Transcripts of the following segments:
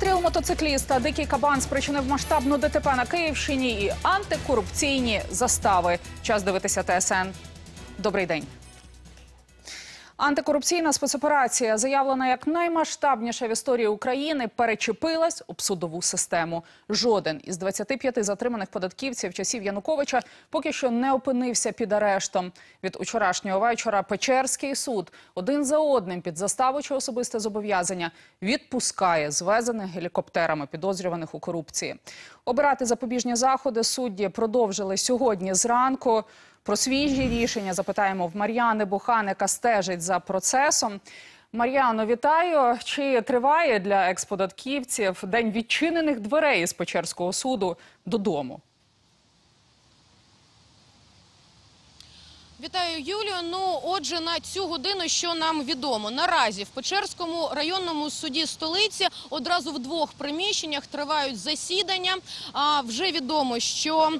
Розстріл мотоцикліста, дикий кабан спричинив масштабну ДТП на Київщині і антикорупційні застави. Час дивитися ТСН. Добрий день. Антикорупційна спецоперація, заявлена як наймасштабніша в історії України, перечепилась об судову систему. Жоден із 25 затриманих податківців часів Януковича поки що не опинився під арештом. Від учорашнього вечора Печерський суд один за одним під заставу чи особисте зобов'язання відпускає звезених гелікоптерами підозрюваних у корупції. Обирати запобіжні заходи судді продовжили сьогодні зранку. Про свіжі рішення запитаємо в Мар'яни Бухан, яка стежить за процесом. Мар'яно, вітаю. Чи триває для експодатківців день відчинених дверей з Печерського суду додому? Вітаю, Юлію. Ну, отже, на цю годину, що нам відомо, наразі в Печерському районному суді столиці одразу в двох приміщеннях тривають засідання. А вже відомо, що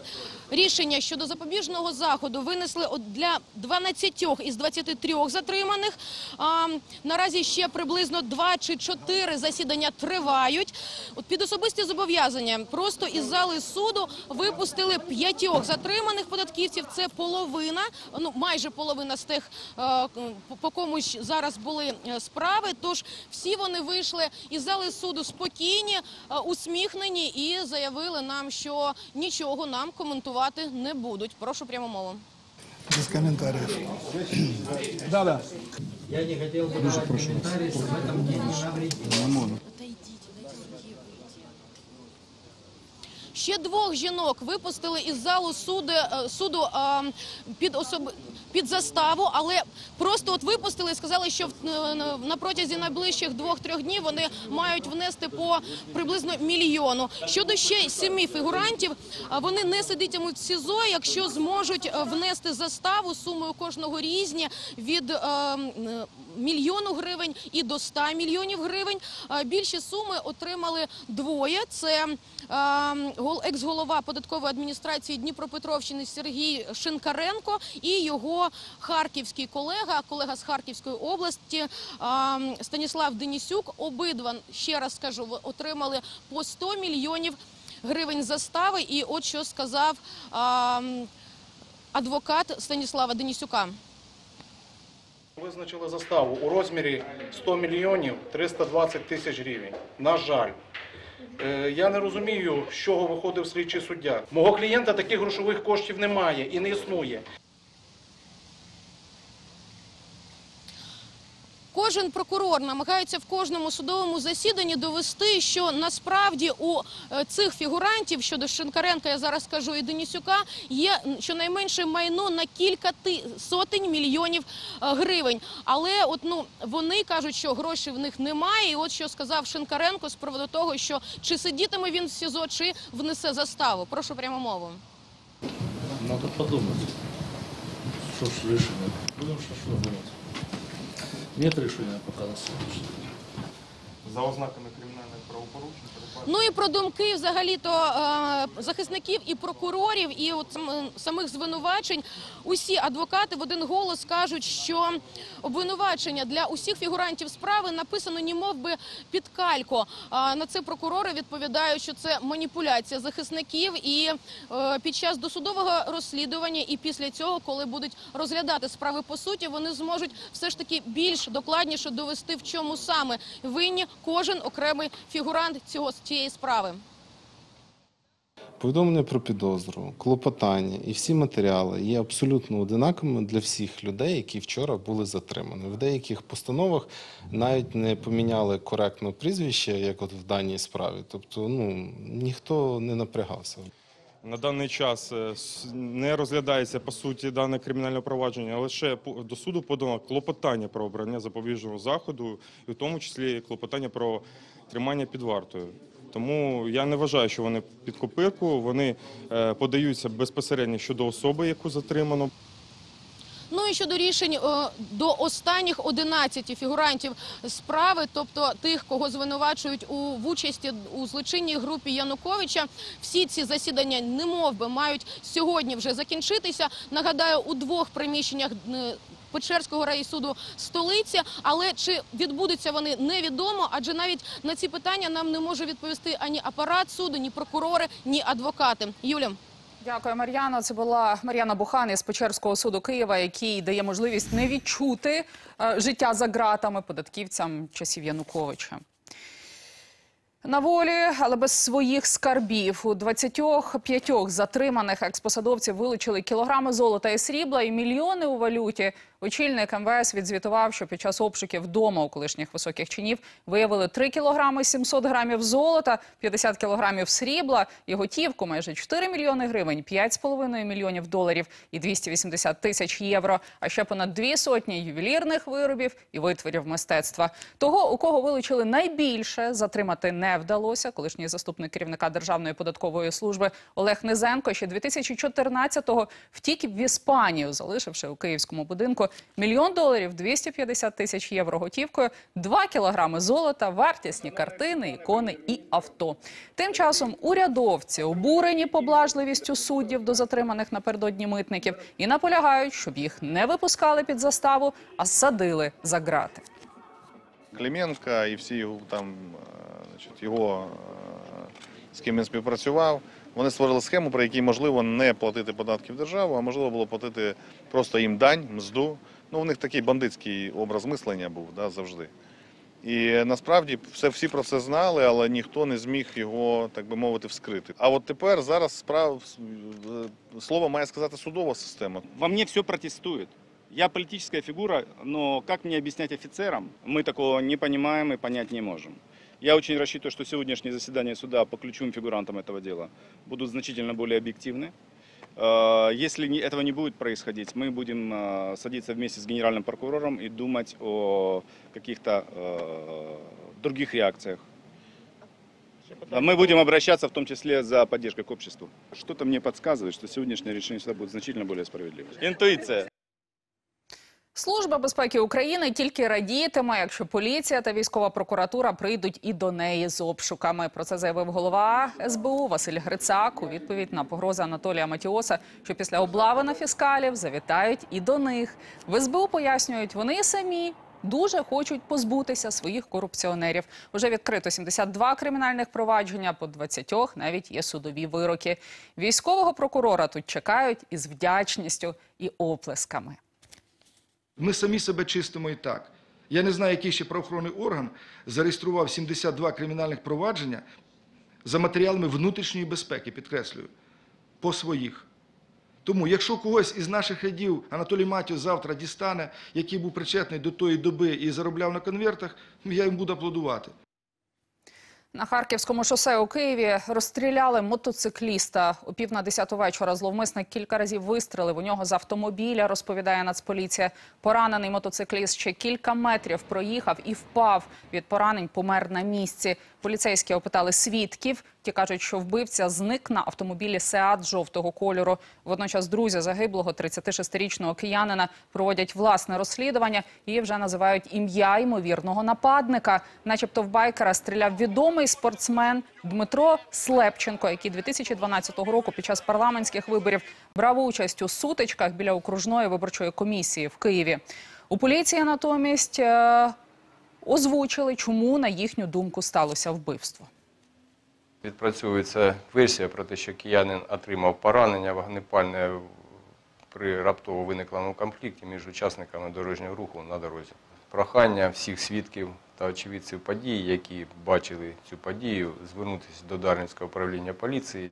рішення щодо запобіжного заходу винесли для 12 із 23 затриманих. А, наразі ще приблизно 2 чи 4 засідання тривають. От під особисті зобов'язання просто із зали суду випустили п'ятьох затриманих податківців. Це половина, ну майже половина з тих, е, по- комусь зараз були е, справи. Тож всі вони вийшли із зали суду спокійні, е, усміхнені і заявили нам, що нічого нам коментувати не будуть. Прошу прямо мову. Без комментариев. Да, да. Я не хотел бы давать комментарии, в этом мне не навредить. Ще двох жінок випустили із залу суду, е, суду е, під особ... під заставу, але просто от випустили і сказали, що е, на- протязі найближчих двох-трьох днів вони мають внести по приблизно мільйону. Щодо ще семи фігурантів, вони не сидітимуть в СІЗО, якщо зможуть е, внести заставу сумою кожного різні від е, мільйону гривень і до 100 мільйонів гривень. Більші суми отримали двоє. Це гол- екс-голова податкової адміністрації Дніпропетровщини Сергій Шинкаренко і його харківський колега, колега з Харківської області Станіслав Денисюк. Обидва ще раз скажу, отримали по 100 мільйонів гривень застави. І от що сказав адвокат Станіслава Денисюка. Визначили заставу у розмірі 100 мільйонів 320 тисяч гривень. На жаль. Е, Я не розумію, з чого виходив слідчий суддя. Мого клієнта таких грошових коштів немає і не існує. Кожен прокурор намагається в кожному судовому засіданні довести, що насправді у е, цих фігурантів щодо Шинкаренка, я зараз скажу, і Денисюка, є щонайменше майно на кілька ти сотень мільйонів е, гривень. Але от ну вони кажуть, що грошей в них немає. І от що сказав Шинкаренко з приводу того, що чи сидітиме він в СІЗО, чи внесе заставу. Прошу прямо мову. Надо подумать. Что ж решение? Будем что, что думать. Нет решения пока на сегодняшний день. За ознаками кримінальних правопорушень Ну і про думки взагалі-то е, захисників і прокурорів, і от самих звинувачень. Усі адвокати в один голос кажуть, що обвинувачення для усіх фігурантів справи написано німов би під калько. На це прокурори відповідають, що це маніпуляція захисників. І е, під час досудового розслідування, і після цього, коли будуть розглядати справи по суті, вони зможуть все ж таки більш докладніше довести, в чому саме винні кожен окремий фігурант цього цієї справи. Повідомлення про підозру, клопотання і всі матеріали є абсолютно одинаковими для всіх людей, які вчора були затримані. В деяких постановах навіть не поміняли коректно прізвище, як от в даній справі. Тобто, ну ніхто не напрягався. На даний час е, не розглядається по суті дане кримінальне провадження, а лише по- до суду подано клопотання про обрання запобіжного заходу, і в тому числі клопотання про тримання під вартою. Тому я не вважаю, що вони під копирку. Вони е, подаються безпосередньо щодо особи, яку затримано. Ну і щодо рішень до останніх 11 фігурантів справи, тобто тих, кого звинувачують у в участі у злочинній групі Януковича, всі ці засідання немов би мають сьогодні вже закінчитися. Нагадаю, у двох приміщеннях Печерського райсуду столиці. Але чи відбудуться вони невідомо, адже навіть на ці питання нам не може відповісти ані апарат суду, ні прокурори, ні адвокати. Юля. Дякую, Мар'яно. Це була Мар'яна Бухан із Печерського суду Києва, який дає можливість не відчути е, життя за ґратами податківцям часів Януковича. На волі, але без своїх скарбів. У 25 затриманих експосадовців вилучили кілограми золота і срібла і мільйони у валюті. Очільник МВС відзвітував, що під час обшуків вдома у колишніх високих чинів виявили 3 кілограми 700 грамів золота, 50 кілограмів срібла і готівку майже 4 мільйони гривень, 5,5 мільйонів доларів і 280 тисяч євро, а ще понад дві сотні ювелірних виробів і витворів мистецтва. Того, у кого вилучили найбільше, затримати не вдалося. Колишній заступник керівника Державної податкової служби Олег Низенко ще 2014-го втік в Іспанію, залишивши у київському будинку мільйон доларів, 250 тисяч євро готівкою, 2 кілограми золота, вартісні картини, ікони і авто. Тим часом урядовці обурені поблажливістю суддів до затриманих напередодні митників і наполягають, щоб їх не випускали під заставу, а садили за ґрати. Клименко і всі його там, е, значить, його, е, з ким він співпрацював, вони створили схему, при якій можливо не платити податки в державу, а можливо було платити просто їм дань, мзду. Ну, у них такий бандитський образ мислення був да, завжди. І насправді все всі про це знали, але ніхто не зміг його, так би мовити, вскрити. А от тепер зараз справ слово має сказати судова система. Во мне все протестует. Я политическая фигура, но как мне объяснять офицерам, мы такого не понимаем и понять не можем. Я очень рассчитываю, что сегодняшнее заседание суда по ключевым фигурантам этого дела будут значительно более объективны. Э, Если этого не будет происходить, мы будем э, садиться вместе с генеральным прокурором и думать о каких-то э, других реакциях. Мы будем обращаться в том числе за поддержкой к обществу. Что-то мне подсказывает, что сегодняшнее решение суда будет значительно более справедливым. Интуиция. Служба безпеки України тільки радітиме, якщо поліція та військова прокуратура прийдуть і до неї з обшуками. Про це заявив голова СБУ Василь Грицак у відповідь на погрози Анатолія Матіоса, що після облави на фіскалів завітають і до них. В СБУ пояснюють, вони самі. Дуже хочуть позбутися своїх корупціонерів. Уже відкрито 72 кримінальних провадження, по 20 навіть є судові вироки. Військового прокурора тут чекають із вдячністю і оплесками. Ми самі себе чистимо і так. Я не знаю, який ще правоохоронний орган зареєстрував 72 кримінальних провадження за матеріалами внутрішньої безпеки, підкреслюю, по своїх. Тому, якщо когось із наших рядів Анатолій Матів завтра дістане, який був причетний до тої доби і заробляв на конвертах, я їм буду аплодувати. На Харківському шосе у Києві розстріляли мотоцикліста. У пів на десяту вечора зловмисник кілька разів вистрелив у нього з автомобіля, розповідає Нацполіція. Поранений мотоцикліст ще кілька метрів проїхав і впав. Від поранень помер на місці. Поліцейські опитали свідків. Ті кажуть, що вбивця зник на автомобілі «Сеат» жовтого кольору. Водночас друзі загиблого 36-річного киянина проводять власне розслідування і вже називають ім'я ймовірного нападника. Начебто в байкера стріляв відомий спортсмен Дмитро Слепченко, який 2012 року під час парламентських виборів брав участь у сутичках біля окружної виборчої комісії в Києві. У поліції натомість е, озвучили, чому на їхню думку сталося вбивство. Відпрацьовується версія про те, що киянин отримав поранення вогнепальне при раптово виниклому конфлікті між учасниками дорожнього руху на дорозі. Прохання всіх свідків та очевидців події, які бачили цю подію, звернутися до Дарницького управління поліції.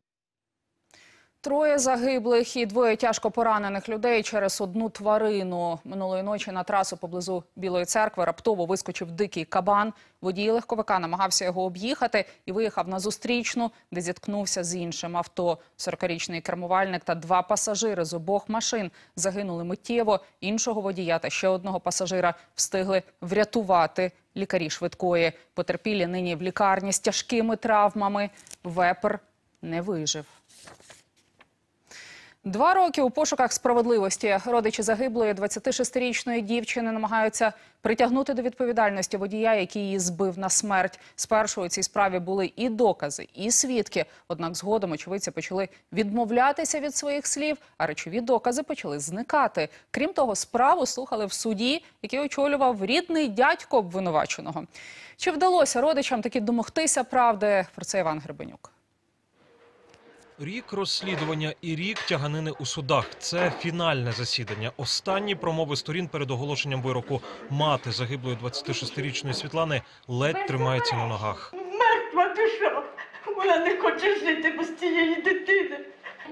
Троє загиблих і двоє тяжко поранених людей через одну тварину. Минулої ночі на трасу поблизу Білої церкви раптово вискочив дикий кабан. Водій легковика намагався його об'їхати і виїхав на зустрічну, де зіткнувся з іншим авто. 40-річний кермувальник та два пасажири з обох машин загинули миттєво. Іншого водія та ще одного пасажира встигли врятувати лікарі швидкої. Потерпілі нині в лікарні з тяжкими травмами. Вепер не вижив. Два роки у пошуках справедливості родичі загиблої 26-річної дівчини намагаються притягнути до відповідальності водія, який її збив на смерть. Спершу у цій справі були і докази, і свідки. Однак згодом очевидці почали відмовлятися від своїх слів, а речові докази почали зникати. Крім того, справу слухали в суді, який очолював рідний дядько обвинуваченого. Чи вдалося родичам таки домогтися правди? Про це Іван Гребенюк. Рік розслідування і рік тяганини у судах. Це фінальне засідання. Останні промови сторін перед оголошенням вироку. Мати загиблої 26-річної Світлани ледь тримається на ногах. Мертва душа. Вона не хоче жити без цієї дитини.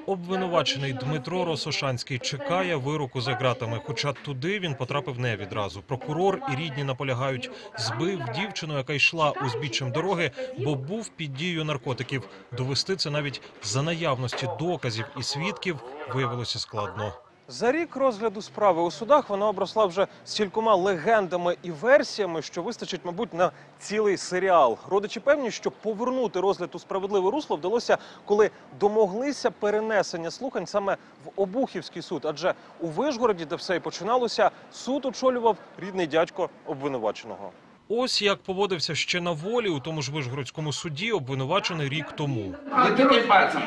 Обвинувачений Дмитро Росошанський чекає вироку за ґратами. Хоча туди він потрапив не відразу. Прокурор і рідні наполягають, збив дівчину, яка йшла узбіччям дороги, бо був під дією наркотиків. Довести це навіть за наявності доказів і свідків виявилося складно. За рік розгляду справи у судах вона обросла вже стількома легендами і версіями, що вистачить, мабуть, на цілий серіал. Родичі певні, що повернути розгляд у справедливе русло вдалося, коли домоглися перенесення слухань саме в Обухівський суд. Адже у Вишгороді, де все і починалося, суд очолював рідний дядько обвинуваченого. Ось як поводився ще на волі у тому ж Вишгородському суді, обвинувачений рік тому. Пальцем.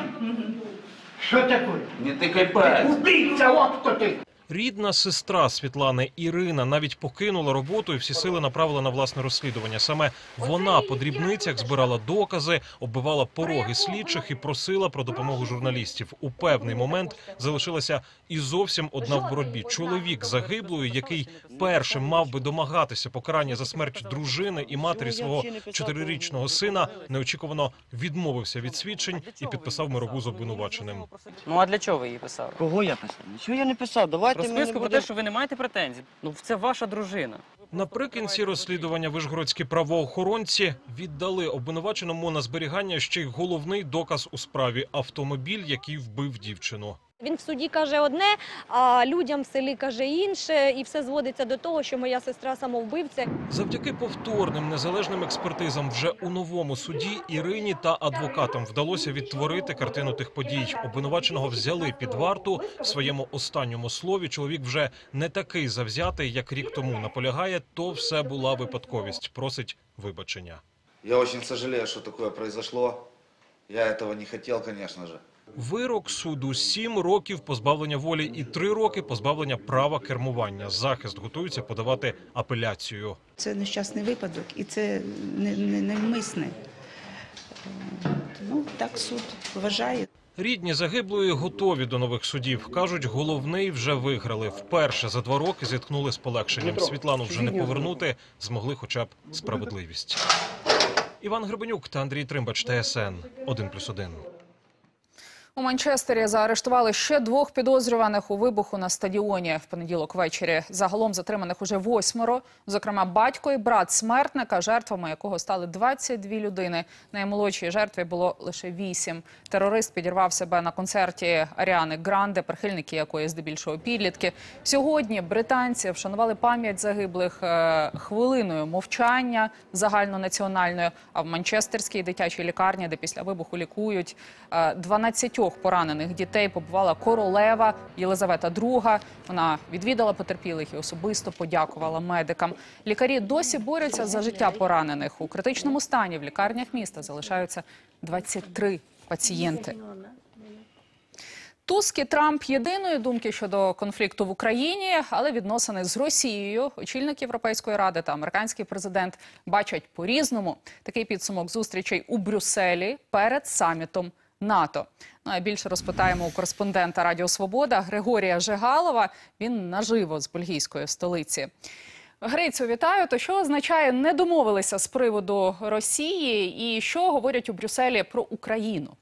Що таке? Не тикай пальцем. Убийця, от хто ти. Рідна сестра Світлани Ірина навіть покинула роботу і всі сили направила на власне розслідування. Саме вона по дрібницях збирала докази, оббивала пороги слідчих і просила про допомогу журналістів. У певний момент залишилася і зовсім одна в боротьбі. Чоловік загиблої, який першим мав би домагатися покарання за смерть дружини і матері свого чотирирічного сина, неочікувано відмовився від свідчень і підписав мирову з обвинуваченим. Ну а для чого ви її писали? Кого я писав? Нічого я не писав. Давайте Розписку про те, що ви не маєте претензій. Ну це ваша дружина. Наприкінці розслідування вишгородські правоохоронці віддали обвинуваченому на зберігання ще й головний доказ у справі автомобіль, який вбив дівчину. Він в суді каже одне, а людям в селі каже інше, і все зводиться до того, що моя сестра самовбивця. Завдяки повторним незалежним експертизам вже у новому суді Ірині та адвокатам вдалося відтворити картину тих подій. Обвинуваченого взяли під варту. В своєму останньому слові чоловік вже не такий завзятий, як рік тому. Наполягає, то все була випадковість. Просить вибачення. Я очень сожалею, что такое произошло. Я этого не хотел, конечно же. Вирок суду сім років позбавлення волі і три роки позбавлення права кермування. Захист готується подавати апеляцію. Це нещасний випадок і це не, не, невмисне. От, Ну, так суд вважає. Рідні загиблої готові до нових судів. Кажуть, головний вже виграли. Вперше за два роки зіткнули з полегшенням. Світлану вже не повернути, змогли хоча б справедливість. Іван Гребенюк та Андрій Тримбач, ТСН 1+,1. У Манчестері заарештували ще двох підозрюваних у вибуху на стадіоні в понеділок ввечері. Загалом затриманих уже восьмеро, зокрема, батько і брат смертника, жертвами якого стали 22 людини. Наймолодшій жертві було лише вісім. Терорист підірвав себе на концерті Аріани Гранде, прихильники якої здебільшого підлітки. Сьогодні британці вшанували пам'ять загиблих е, хвилиною мовчання загальнонаціональною. А в Манчестерській дитячій лікарні, де після вибуху лікують е, 12 трьох поранених дітей побувала королева Єлизавета II. Вона відвідала потерпілих і особисто подякувала медикам. Лікарі досі борються за життя поранених у критичному стані. В лікарнях міста залишаються 23 пацієнти. Туск і Трамп єдиної думки щодо конфлікту в Україні, але відносини з Росією, очільник Європейської ради та американський президент бачать по різному такий підсумок зустрічей у Брюсселі перед самітом НАТО. Ну а більше розпитаємо у кореспондента Радіо Свобода Григорія Жигалова. Він наживо з бельгійської столиці. Грицю, вітаю. То що означає не домовилися з приводу Росії, і що говорять у Брюсселі про Україну?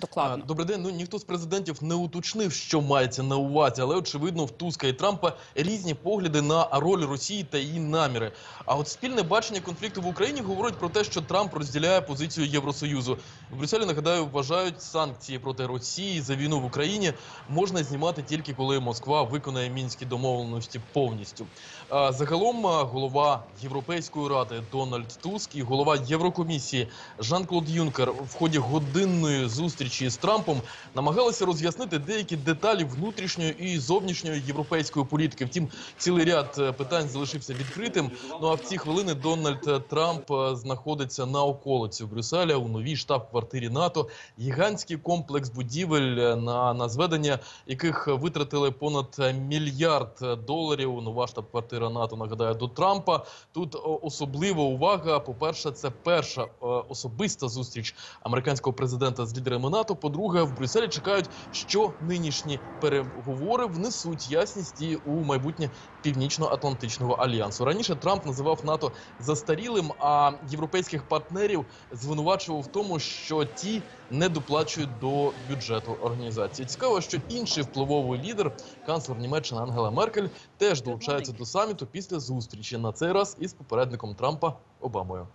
Докладно. Добрий день. Ну ніхто з президентів не уточнив, що мається на увазі, але очевидно в Туска і Трампа різні погляди на роль Росії та її наміри. А от спільне бачення конфлікту в Україні говорить про те, що Трамп розділяє позицію Євросоюзу. В Брюсселі нагадаю, вважають санкції проти Росії за війну в Україні можна знімати тільки коли Москва виконає мінські домовленості повністю. А загалом голова Європейської ради Дональд Туск і голова Єврокомісії Жан-Клод Юнкер в ході годинної зустрічі зустрічі з Трампом намагалися роз'яснити деякі деталі внутрішньої і зовнішньої європейської політики. Втім, цілий ряд е, питань залишився відкритим. Ну а в ці хвилини Дональд Трамп е, знаходиться на околиці Брюсселя у новій штаб-квартирі НАТО. Гігантський комплекс будівель, е, на, на зведення яких витратили понад мільярд доларів. Нова штаб-квартира НАТО нагадаю до Трампа. Тут особлива увага. По-перше, це перша е, особиста зустріч американського президента з лідерами НАТО. По-друге, в Брюсселі чекають, що нинішні переговори внесуть ясність і у майбутнє північно-атлантичного альянсу. Раніше Трамп називав НАТО застарілим, а європейських партнерів звинувачував в тому, що ті не доплачують до бюджету організації. Цікаво, що інший впливовий лідер, канцлер Німеччини Ангела Меркель, теж долучається до саміту після зустрічі на цей раз із попередником Трампа Обамою.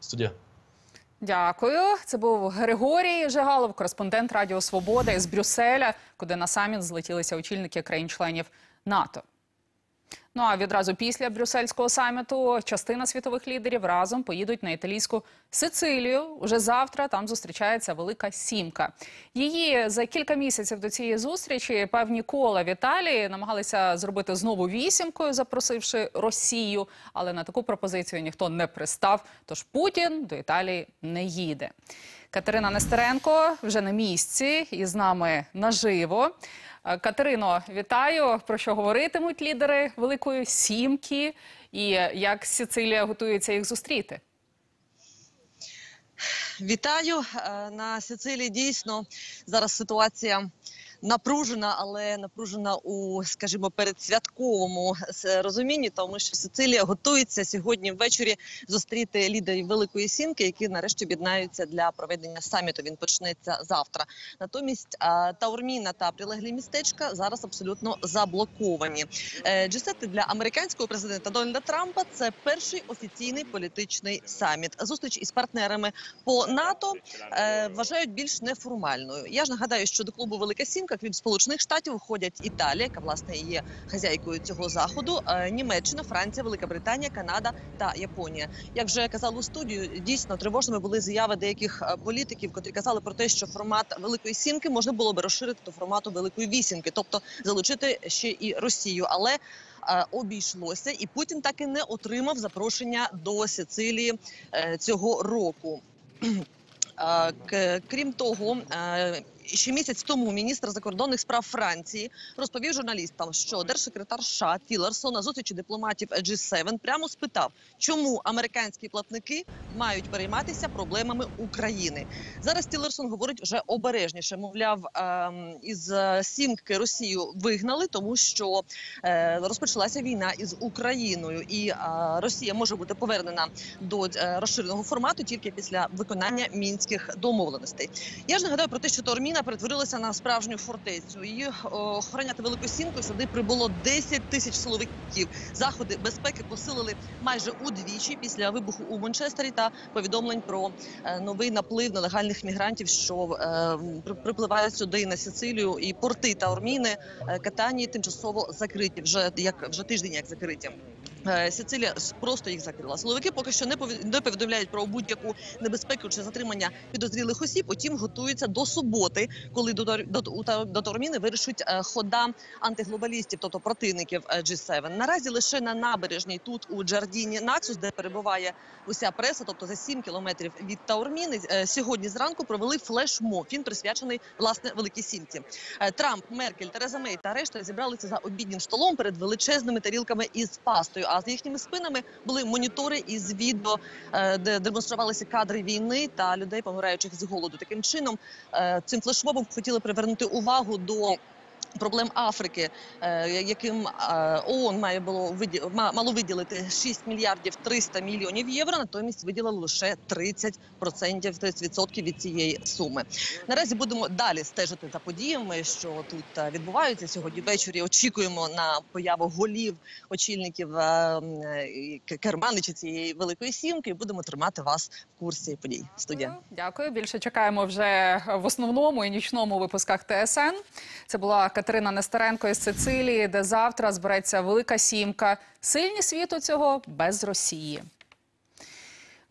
Студія. Дякую. Це був Григорій Жигалов, кореспондент Радіо Свобода із Брюсселя, куди на саміт злетілися очільники країн-членів НАТО. Ну а відразу після брюссельського саміту частина світових лідерів разом поїдуть на італійську Сицилію. Уже завтра там зустрічається Велика Сімка. Її за кілька місяців до цієї зустрічі певні кола в Італії намагалися зробити знову вісімкою, запросивши Росію. Але на таку пропозицію ніхто не пристав. Тож Путін до Італії не їде. Катерина Нестеренко вже на місці і з нами наживо. Е, Катерино, вітаю. Про що говоритимуть лідери Великої Сімки і як Сицилія готується їх зустріти? Вітаю Е, на Сицилії. Дійсно зараз ситуація напружена, але напружена у, скажімо, передсвятковому розумінні, тому що Сицилія готується сьогодні ввечері зустріти лідерів Великої Сімки, які нарешті об'єднаються для проведення саміту. Він почнеться завтра. Натомість Таурміна та прилеглі містечка зараз абсолютно заблоковані. Е, G7 для американського президента Дональда Трампа це перший офіційний політичний саміт. Зустріч із партнерами по НАТО е, вважають більш неформальною. Я ж нагадаю, що до клубу Велика Сімка, крім Сполучених Штатів, входять Італія, яка власне є хазяйкою цього заходу, е, Німеччина, Франція, Велика Британія, Канада та Японія. Як вже казали у студію, дійсно тривожними були заяви деяких е, політиків, котрі казали про те, що формат Великої Сімки можна було би розширити до формату Великої Вісімки, тобто залучити ще і Росію, але е, обійшлося, і Путін так і не отримав запрошення до Сицилії цього року. Крім того, ще місяць тому міністр закордонних справ Франції розповів журналістам, що держсекретар США Тілерсон на зустрічі дипломатів G7 прямо спитав, чому американські платники мають перейматися проблемами України. Зараз Тілерсон говорить вже обережніше. Мовляв, ем, із е, сімки Росію вигнали, тому що е, розпочалася війна із Україною, і е, Росія може бути повернена до розширеного формату тільки після виконання мінських домовленостей. Я ж нагадаю про те, що Торміна перетворилася на справжню фортецю. Її охороняти велику сімку сюди прибуло 10 тисяч силовиків. Заходи безпеки посилили майже удвічі після вибуху у Манчестері та повідомлень про е, новий наплив нелегальних мігрантів, що е, при- припливають сюди на Сицилію. І порти та Орміни е, Катанії тимчасово закриті. Вже як вже тиждень як закриті. Е, Сицилія просто їх закрила. Силовики поки що не пові- повідомляють про будь-яку небезпеку чи затримання підозрілих осіб. Утім, готуються до суботи, коли до Торміни вирішуть е, хода антиглобалістів, тобто противників е, G7. Наразі лише на набережній тут у Джардіні Наксус, де перебуває уся преса, тобто за 7 кілометрів від Таурміни, сьогодні зранку провели флешмоб. Він присвячений власне Великій Сімці. Трамп, Меркель, Тереза Мей та решта зібралися за обіднім столом перед величезними тарілками із пастою. А за їхніми спинами були монітори із відео, е, де демонструвалися кадри війни та людей, помираючих з голоду. Таким чином, е, цим флешмобом хотіли привернути увагу до. Проблем Африки, е, яким е, ООН має було мало виділити 6 мільярдів 300 мільйонів євро, натомість виділили лише 30%, 30% від цієї суми. Наразі будемо далі стежити за подіями, що тут е, відбуваються сьогодні. Ввечері очікуємо на появу голів очільників керманичі цієї великої сімки. Будемо тримати вас в курсі подій. Студія. Дякую. Більше чекаємо вже в основному і нічному випусках ТСН. Це була Катерина Нестеренко із Сицилії, де завтра збереться Велика Сімка. Сильні світу цього без Росії.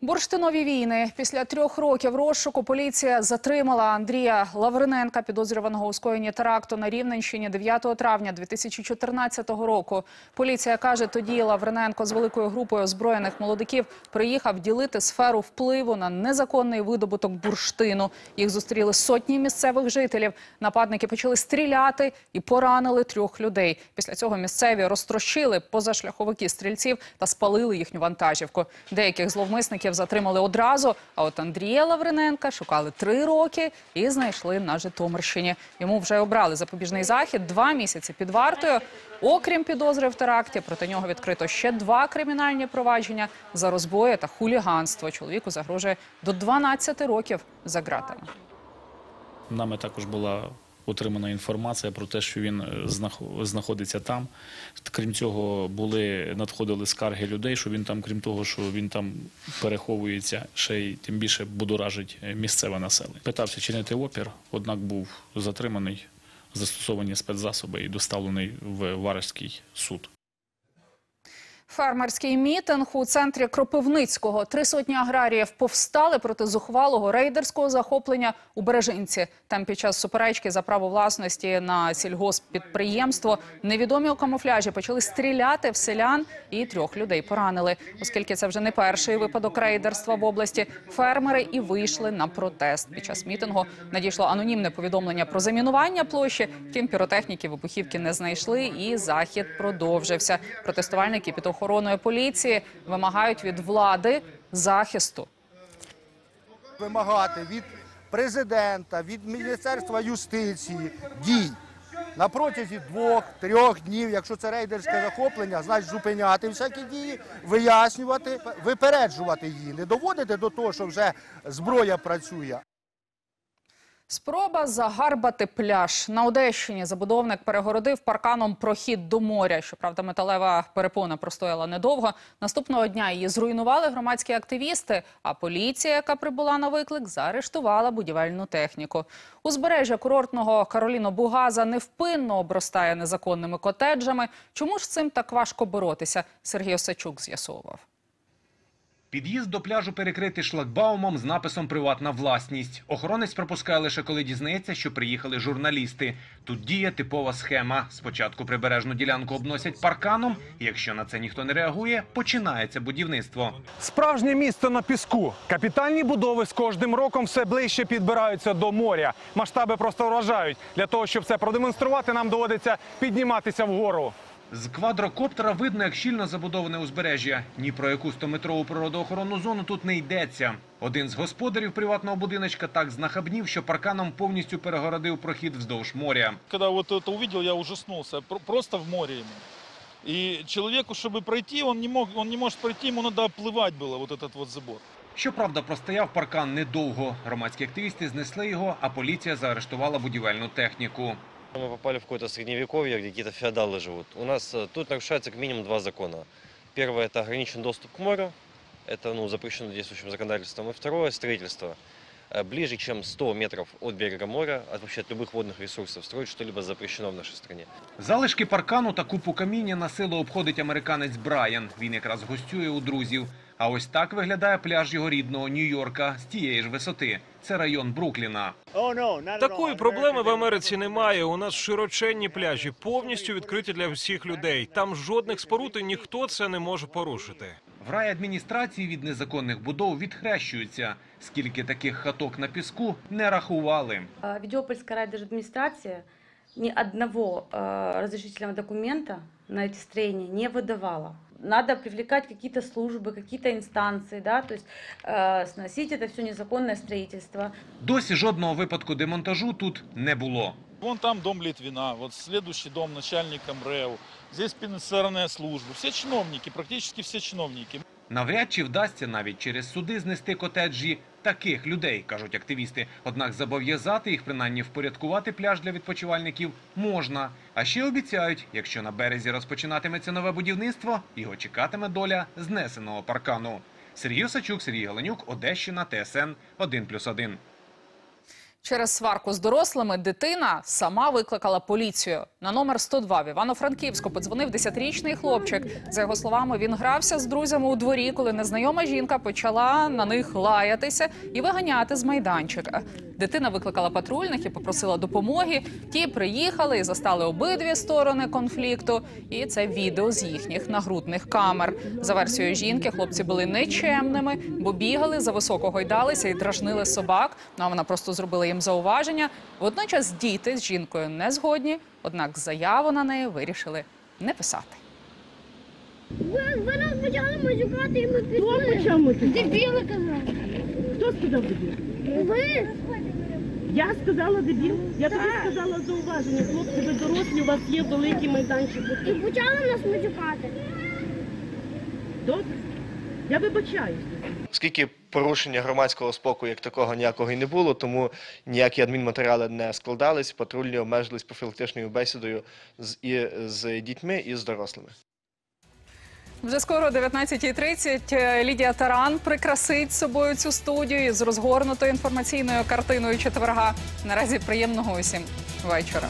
Бурштинові війни. Після трьох років розшуку поліція затримала Андрія Лавриненка, підозрюваного у скоєнні теракту на Рівненщині 9 травня 2014 року. Поліція каже, тоді Лавриненко з великою групою озброєних молодиків приїхав ділити сферу впливу на незаконний видобуток бурштину. Їх зустріли сотні місцевих жителів. Нападники почали стріляти і поранили трьох людей. Після цього місцеві розтрощили позашляховики стрільців та спалили їхню вантажівку. Деяких зловмисників затримали одразу. А от Андрія Лавриненка шукали три роки і знайшли на Житомирщині. Йому вже обрали запобіжний захід два місяці під вартою. Окрім підозри в теракті, проти нього відкрито ще два кримінальні провадження за розбої та хуліганство. Чоловіку загрожує до 12 років за ґратами. Нами також була отримана інформація про те, що він е, знах- знаходиться там. Крім цього, були надходили скарги людей, що він там, крім того, що він там переховується, ще й тим більше будоражить е, місцеве населення. Питався чинити опір, однак був затриманий, застосовані спецзасоби і доставлений в Варажський суд. Фермерський мітинг у центрі Кропивницького. Три сотні аграріїв повстали проти зухвалого рейдерського захоплення у Бережинці. Там під час суперечки за право власності на сільгосппідприємство невідомі у камуфляжі почали стріляти в селян і трьох людей поранили. Оскільки це вже не перший випадок рейдерства в області, фермери і вийшли на протест. Під час мітингу надійшло анонімне повідомлення про замінування площі. Втім, піротехніки вибухівки не знайшли, і захід продовжився. Протестувальники під охороною поліції вимагають від влади захисту. вимагати від президента, від Міністерства юстиції дій. На протязі двох-трьох днів, якщо це рейдерське захоплення, значить зупиняти всякі дії, вияснювати, випереджувати її, не доводити до того, що вже зброя працює. Спроба загарбати пляж на Одещині. Забудовник перегородив парканом прохід до моря. Щоправда, металева перепона простояла недовго. Наступного дня її зруйнували громадські активісти. А поліція, яка прибула на виклик, заарештувала будівельну техніку. Узбережжя курортного Кароліно Бугаза невпинно обростає незаконними котеджами. Чому ж цим так важко боротися? Сергій Осачук з'ясовував. Під'їзд до пляжу перекритий шлагбаумом з написом Приватна власність. Охоронець пропускає лише коли дізнається, що приїхали журналісти. Тут діє типова схема. Спочатку прибережну ділянку обносять парканом. Якщо на це ніхто не реагує, починається будівництво. Справжнє місто на піску. Капітальні будови з кожним роком все ближче підбираються до моря. Масштаби просто вражають. Для того, щоб це продемонструвати, нам доводиться підніматися вгору. З квадрокоптера видно, як щільно забудоване узбережжя. Ні про яку 100-метрову природоохоронну зону тут не йдеться. Один з господарів приватного будиночка так знахабнів, що парканом повністю перегородив прохід вздовж моря. Когда вот это увидел, я ужаснулся. Про- Просто в море ему. И человеку, чтобы пройти, он не, мог, он не может пройти, ему надо оплывать было вот этот вот забор. Щоправда, простояв паркан недовго. Громадські активісти знесли його, а поліція заарештувала будівельну техніку. Мы попали в какое-то средневековье, где какие-то феодалы живут. У нас э, тут нарушается как минимум два закона. Первое – это ограничен доступ к морю. Это ну, запрещено действующим законодательством. И второе – строительство. Э, Ближе, чем 100 метров от берега моря, от вообще от любых водных ресурсов, строить что-либо запрещено в нашей стране. Залишки паркану та купу каміння на силу обходить американець Брайан. Він якраз гостює у друзів. А ось так виглядає пляж його рідного Нью-Йорка з тієї ж висоти. Це район Брукліна. Такої проблеми в Америці немає. У нас широченні пляжі, повністю відкриті для всіх людей. Там жодних споруд і ніхто це не може порушити. В райадміністрації від незаконних будов відхрещуються. Скільки таких хаток на піску не рахували. А, Ведёпольская райдержадминистрация ни одного э, разрешительного документа на эти строения не выдавала. Надо привлекать какие-то службы, какие-то инстанции, да, то есть э, сносить это все незаконное строительство. Досі жодного випадку демонтажу тут не було. Вон там дом Литвина, вот следующий дом начальника МРЭУ. Здесь пенсионная служба. Все чиновники, практически все чиновники. Навряд чи вдасться навіть через суди знести котеджі таких людей, кажуть активісти. Однак зобов'язати їх принаймні впорядкувати пляж для відпочивальників можна. А ще обіцяють, якщо на березі розпочинатиметься нове будівництво, його чекатиме доля знесеного паркану. Сергій Осачук, Сергій Галенюк, Одещина, ТСН 1+,1. Через сварку з дорослими дитина сама викликала поліцію. На номер 102 в Івано-Франківську подзвонив 10-річний хлопчик. За його словами, він грався з друзями у дворі, коли незнайома жінка почала на них лаятися і виганяти з майданчика. Дитина викликала патрульних і попросила допомоги. Ті приїхали і застали обидві сторони конфлікту. І це відео з їхніх нагрудних камер. За версією жінки, хлопці були нечемними, бо бігали за високо гойдалися і дражнили собак. Ну а вона просто зробила їм зауваження. Водночас діти з жінкою не згодні, однак заяву на неї вирішили не писати. Нас почали матюкати і ми пішли. Хто почав матюкати? Дебіли казав. Хто сказав дебіл? Ви. Я сказала дебіл. Я тобі сказала зауваження. Хлопці, ви дорослі, у вас є великий майданчик. І почали нас матюкати. Добре? Я вибачаюсь. Оскільки порушення громадського спокою як такого ніякого і не було, тому ніякі адмінматеріали не складались, патрульні обмежились профілактичною бесідою з, і з дітьми, і з дорослими. Вже скоро о 19.30 Лідія Таран прикрасить собою цю студію з розгорнутою інформаційною картиною четверга. Наразі приємного усім вечора.